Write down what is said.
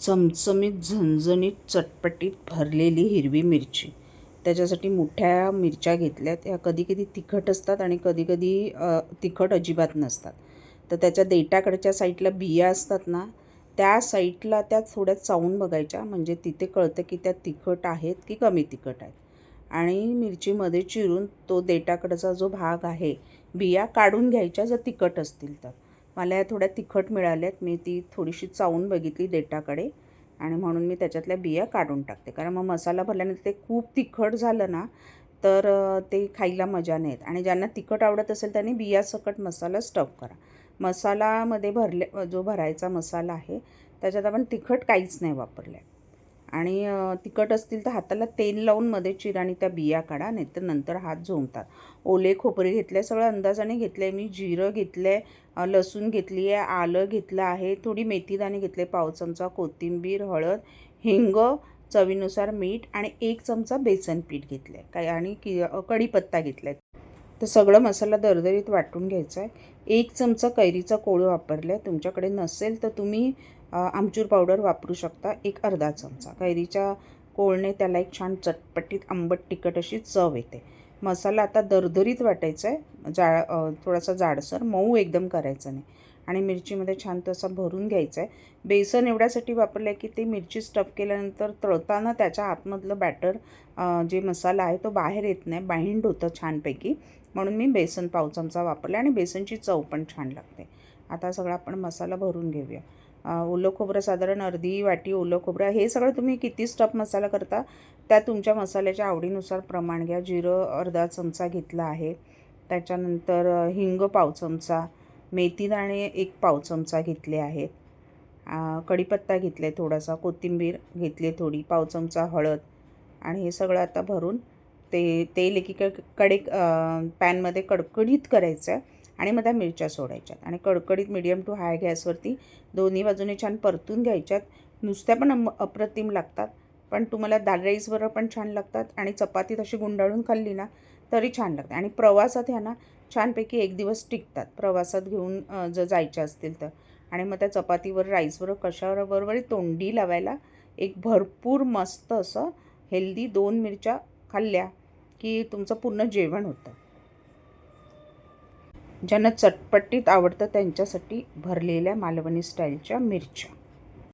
चमचमीत झणझणीत चटपटीत भरलेली हिरवी मिरची. त्याच्यासाठी मोठ्या मिरच्या घेतल्यात ह्या कधी कधी तिखट असतात आणि कधी कधी तिखट अजिबात नसतात. तर त्याच्या देठाकडच्या साईडला बिया असतात ना त्या साईडला त्या थोड्या चावून बघायच्या. म्हणजे तिथे कळतं की त्या तिखट आहेत की कमी तिखट आहेत. आणि मिरचीमध्ये चिरून तो देठाकडचा जो भाग आहे बिया काढून घ्यायच्या जर तिखट असतील तर. मला या थोड्या तिखट मिळाल्यात. मी ती थोडीशी चावून बघितली देटाकडे आणि म्हणून मी त्याच्यातल्या बिया काढून टाकते. कारण मग मसाला भरल्यानंतर ते खूप तिखट झालं ना तर ते खायला मजा नाही येत आणि ज्यांना तिखट आवडत असेल त्यांनी बियासकट मसाला स्टफ करा. मसालामध्ये भरले जो भरायचा मसाला आहे त्याच्यात आपण तिखट काहीच नाही वापरलं आहे आणि तिखट असतील तर हाताला तेल लावून मध्ये चिरा आणि त्या बिया काढा नाहीतर नंतर हात झोंबतात ओले खोबरे घेतले सगळं अंदाजाने घेतलं आहे मी. जिरं घेतलं आहे लसूण घेतली आहे आलं घेतलं आहे थोडी मेथीदाणे घेतले पाव चमचा कोथिंबीर हळद हिंग चवीनुसार मीठ आणि एक चमचा बेसन पीठ घेतलं आहे काय आणि कि कढीपत्ता घेतला आहे तर सगळं मसाला दरदरीत वाटून घ्यायचा आहे. एक चमचा कैरीचा कोळ वापरला आहे तुमच्याकडे नसेल तर तुम्ही आमचूर पावडर वापरू शकता. एक अर्धा चमचा. कैरीच्या कोळने त्याला एक छान चटपटीत आंबट तिखट अशी चव येते. मसाला आता दरदरीत वाटायचा आहे. जा थोडासा जाडसर. मऊ एकदम करायचं नाही. आणि मिरचीमध्ये छान तसा भरून घ्यायचा आहे. बेसन एवढ्यासाठी वापरलं आहे की ते मिरची स्टफ केल्यानंतर तळताना त्याच्या आतमधलं बॅटर जे मसाला आहे तो बाहेर येत नाही बाइंड होतं छानपैकी. म्हणून मी बेसन पाव चमचा वापरला आणि बेसनची चव पण छान लागते. आता सगळा आपण मसाला भरून घेऊया. ओलं खोबरं साधारण अर्धी वाटी ओलं खोबरं हे सगळं तुम्ही किती स्टफ मसाला करता त्या तुमच्या मसाल्याच्या आवडीनुसार प्रमाण घ्या. जिरं अर्धा चमचा घेतला आहे. त्याच्यानंतर हिंग पाव चमचा मेथीदाणे एक पाव चमचा घेतले आहेत. कढीपत्ता घेतला आहे थोडासा कोथिंबीर घेतली आहे थोडी पाव चमचा हळद आणि हे सगळं आता भरून ते तेल एकीकडे पॅनमध्ये कडकडीत करायचं आहे आणि मग त्या मिरच्या सोडायच्यात आणि कडकडीत मिडियम टू हाय गॅसवरती दोन्ही बाजूने छान परतून घ्यायच्यात. नुसत्या पण अप्रतिम लागतात पण तुम्हाला दाल राईसबरोबर पण छान लागतात आणि चपातीत अशी गुंडाळून खाल्ली ना तरी छान लागते. आणि प्रवासात ह्या ना छानपैकी एक दिवस टिकतात. प्रवासात घेऊन जर जायच्या असतील तर. आणि मग त्या चपातीवर राईसबरोबर कशावर बरोबर तोंडी लावायला एक भरपूर मस्त असं हेल्दी दोन मिरच्या खाल्ल्या की तुमचं पूर्ण जेवण होतं. ज्यांना चटपटीत आवडतं त्यांच्यासाठी भरलेल्या मालवणी स्टाईलच्या मिरच्या.